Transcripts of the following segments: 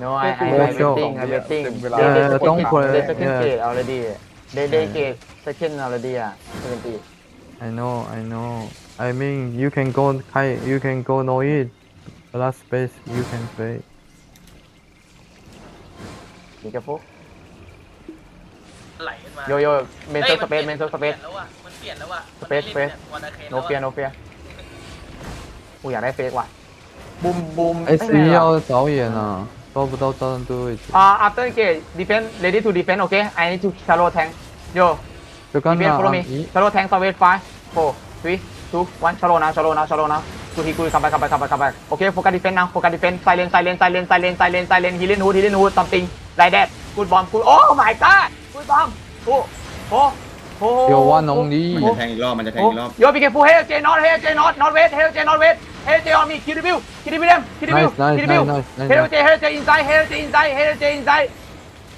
No, I, I, I Let's go. betting, I betting. Yeah, They- don't second- play, They second yeah. gate already. They they Yeah. gate second already. Ah, seventy. I know, I know. I mean, you can go high, you can go no it. Last space, you can play. Be careful. ไหลขึ้นมา Yo yo, mental space, mental space. Space, space. No fear, no fear. กูอยากได้เฟกว่ะบูมบูมไอ้ C 要早演啊，Bob doesn't do it. Uh, after o k a defend, ready to defend, okay? I need to shallow tank. Yo, you c a defend, follow uh, me. Shallow tank, survey, a 5, 4, o 2, 1, shallow now, shallow now, shallow now. g o he good, come back, come back, come back, come back. Okay, focus defend now, focus defend. Silent, silent, silent, silent, silent, silent. He a l i n g hood, he a l i n g hood, something like that. Good bomb, good. Oh my god! Good bomb! Oh, oh. เดี๋ยวว่าน้องนี่มันจะแทงอีกรอบ มันจะแทงอีกรอบโยบิเกฟูเฮลเจนอตเฮลเจนอตนอตเวสเฮลเจนอตเวสเฮลเจออมีคิริบิวคิริบิวเดมคิริบิวคิริบิวเฮลเจเฮลเจอินไซเฮลเจอินไซเฮลเจอินไซ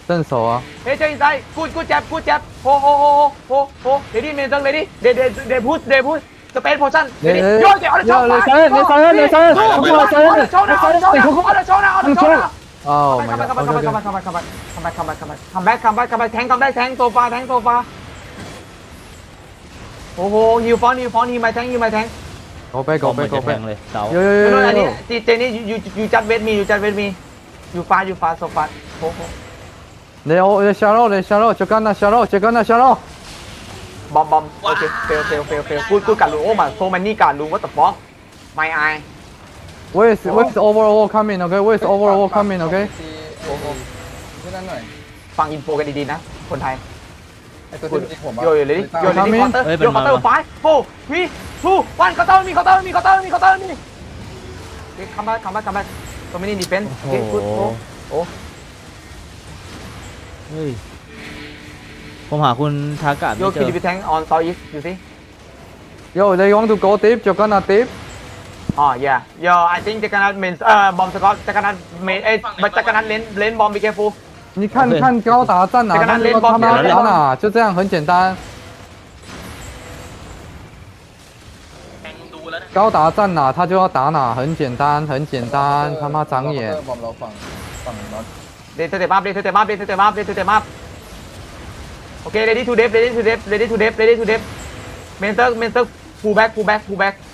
เส้นสอเฮลเจอินไซกูดกูแจ็บกูแจ็บโฮโฮโฮโฮโฮเดดี้เมนเซอร์เลดี้เดเดเดพุชเดพุชสเปนโพชั่นเดี๋ยวอดยเซอร์เยเอาเดยเซอเลยเอร์เเอรเลยเอเลยเอรเลยเอรเลยเอเลยเอรเลยเอรเลยเอเลยเซอร์เลยเอรเลยเซอเลยเซอร์เลยเอรเลยเซอเลยเซอร์เลยเซอาเลยเซอเลยเลยเอเลยเเลเเอเเเเอเเอเยเอเยเอเยเอเยเอเยเอเยเอเยเอเยเอเยเอเยเอเยเอเยเอเยเอเยเอเยเอเยเอเยเอโอ้โหฮิวฟอนฮิวฟอนฮิวมาแทงฮิวมาแทง go b a ก็เหมื b a อนไปจะแทเลยเสา y ยยยไอันนี้ตีเจนี่อยู่อยู่จัดเวทมีอยู่จัดเวทมีอยู่ฟ้าอยู่ฟ้าโซฟาโอ้โหเลโอเลชาร e y ล h a l l o w they shallow chegando shallow c h e g บอมบอมโอเคเฟลเฟลเฟลเฟลกูดกูดการลุโอ้มาโซมนนี่การลุว่าแต่ฟอกไม่อาย where's where's overall coming okay where's overall coming okay โอ้โเพื่อนน่อยฟังอินโฟกันดีๆนะคนไทยโยเลยดิโยเลยดิคอเตอร์โยคอเตอร์ไฟฟูวีทูวันคอเตอร์มีคอเตอร์มีคอเตอร์มีคอเตอร์มีคัมแบ็คคัมแบ็คคัมแบตัวไม่ได้ดีเฟนโอ้โหโอ้เฮ้ย ผมหาคุณทากะไม่โยคิดริบิแทงออนซอยอีสดูสิ โยเลย y want to go deep, you're g o n อ๋อ yeah yo I think จะกันัทเมนเอ่อบอมสกอตจะกันัทเมนเอ้ยจะกันัทเลนเลนบอมบีเคฟู你看看高达在哪，那么他妈打哪，就这样很简单。高达在哪，他就要打哪，很简单，很简单，他妈长眼。你退退妈！你退退妈！你退退妈！你退退妈！OK，Ready to d i p t r e a d y to d e a t r e a d y to death，Ready to death，Mancer，Mancer，Pull back，Pull back，Pull back。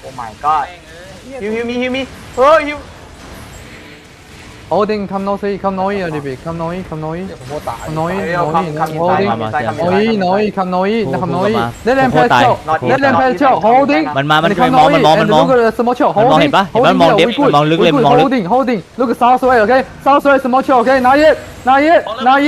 โอ้ oh my god ฮิวฮิวมีฮิวมีเฮ้ยฮิว oh, Odin come nói gì come nói đi bị come nói come nói เดี๋ยวผมโคตรตาย come nói เร็ว nói คำคำ Odin คำ nói nói come nói nó không nói let them play show let them play show holding มันมามันมองมันมองมันมอง look at small show มันมองเห็ holding นปะเห็นปะมองเด็บมันมองลึกเลยมันมองลึก holding holding look south way okay south way small show okay not yet not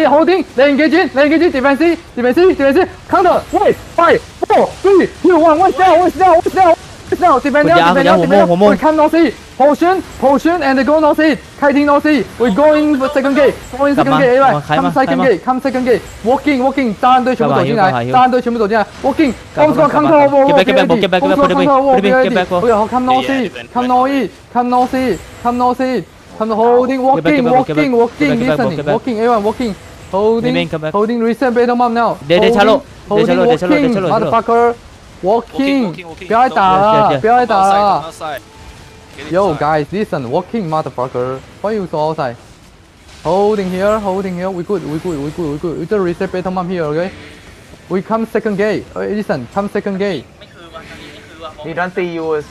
yet holding engage in engage in defensive defensive defensive counter wait five four three two one one down one down one down No, defend down, defend down, defend down. We come north east. Potion, potion, and go north east. Kiting north east. We going second gate. Going second gate, right? Come second gate, come second gate. Walking, walking. 炸弹队全部走进来，炸弹队全部走进来。Walking, come score, come score, walk, walk, get back, get back, get back, get back, get back, get back. Come north east, come north east, come north east, come north east. Come holding, walking, walking, walking, listening, walking, everyone walking. Holding, holding, recent battle mom now. Holding, walking, motherfucker. Walking, walking, walking. 不要再打了，不要再打了。Yo guys, listen, walking motherfucker. Why you so outside? Holding here, holding here. We good, we good, we good, we good. We just reset battle map here, okay? We come second gate. Hey, uh, listen, come second gate. You don't see you is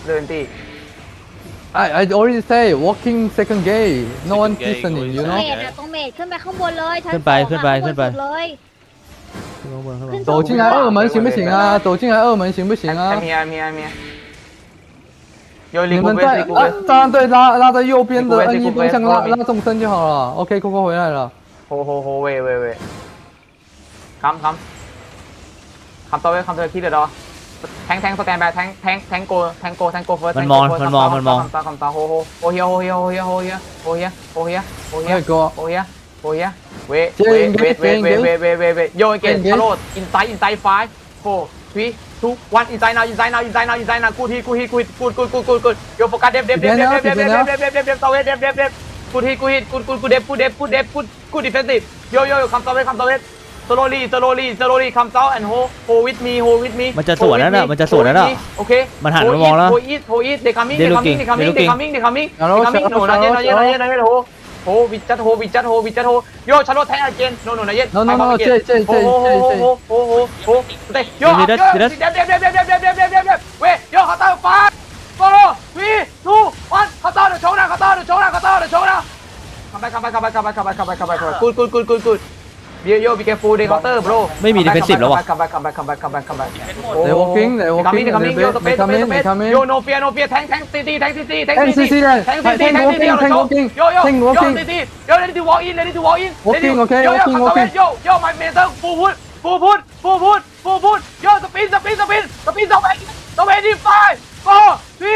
I I already say walking second gate. No one listening, you know. เมดอะตรงเมดขึ้นไปข้างบนเลยชั้นสองอะขึ้นไปขึ้นไปขึ้นไปข้างบนสุดเลย走进来二门行不行啊？走进来二门行不行啊？喵喵有你们在啊？张队拉拉在右边的 N 一兵，像拉拉纵深就好了。OK，哥哥回来了。吼吼吼喂喂喂！砍砍！砍刀喂，砍刀切了刀。Tank Tank s 听 a 听 d By 听 a n k Tank Tanko Tanko Tanko f o Tanko For Tanko。砍刀砍刀砍刀吼吼吼呀吼呀吼呀吼呀吼呀吼呀吼呀！快哥！吼呀吼呀！เวเวเวเวเวเวเวเวเวโยเกตทะโลดอินไซด์อินไซด์ไฟโฟทวีทุกวันอินไซน์นาอินไซน์นาอินไซน์นาอินไซน์นากูทีกูฮีกูกูกูกูกูกูโยโฟกัสเดบเดบเดบเดบเดบเดบเดบเดบเดบเด็บเบเดบเดบเดฟกูทีกูทีกูกูกูเดฟกูเดฟกูเดฟกูกูดิเฟนซีฟโยโยโยคำตเวคำตเวสโลลี่สโลลี่สโลลี่คำเซาแอนโฮโฮวิทมีโฮวิทมีมันจะสวนนั่นแหละมันจะสวนนั่นแหละโอเคมันหันมามองแล้วโฮอิทโฮอิทเดคัมมิ่งเดคัมมิ่งเดคัมมิ่งเดคัมมิ่งเดคัมมิ่งเดคัมมิ่งโนนะเย็นนะเย็นนะเย็นนะเย็นโฮโทวิ t ัดโทวิจัดโท h ิจัดโทโยชาโร h ทยอาเกนโนโนนายเย็นโนโนโนเจเ c h จเจโอ้โหโ i ้โหโอ้โหโอ้โหเตะโยอัพโยเด็ดเด็ดเด็ดเด็ดเด็ดเด็ดเด็ดเด็ดเด็ดเว้ยโยเขาตั้งฟ้าโซโลวีทูวันเขาตั้งเดือดโชว์นะเขาตั้งเดือดโชว์นะเขาตั้งเดือดโชว์นะคัมแบ็คคัมแบ็คคัมแบ็คคัมแบ็คคัมแบียโยบีแกฟูเดคอเตอร์โปรไม่มีดิเปนสิบแล้ววะคัมแบ็คคัมแบ็คคัมแบ็คคัมแบ็คคัมแบ็คเดวอกิงเดวอกิงเคัมกิ่งเคัมกิ่งโยโตเปสโยโตเปสคัมมิ่งโยโนเฟียโนเฟียแทงแทงซีซีแทงซีซีแทงซีซีแทงซีซีแทงซีซีโยโยแทงโยซีซีโยเลดี้ทูวอล์กอินเลดี้ทูวอล์กอินโอเคโอเคโอเคโอเคโยโยมายเมเตอร์ฟูฟูดฟูฟูดฟูฟูดฟูฟูดโยงปินสปินสปินสปินสเปนสเปนดีไฟฟอร์ทรี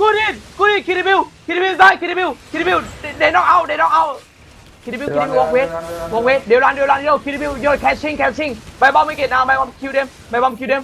กูดิกูดิคิริบิวคิริบิวได้คิริบิวคิริบิวเดนน้องเอาเดนน้องเอาคิริบิวคิริบิววอล์กเวทวอล์กเวทเดี๋ยวรันเดี๋ยวรันเดี๋ยวคิริบิวเยนแคชชิ่งแคชชิ่งไปบอมไม่เกตนาไปบอมคิวเดมไปบอมคิวเดม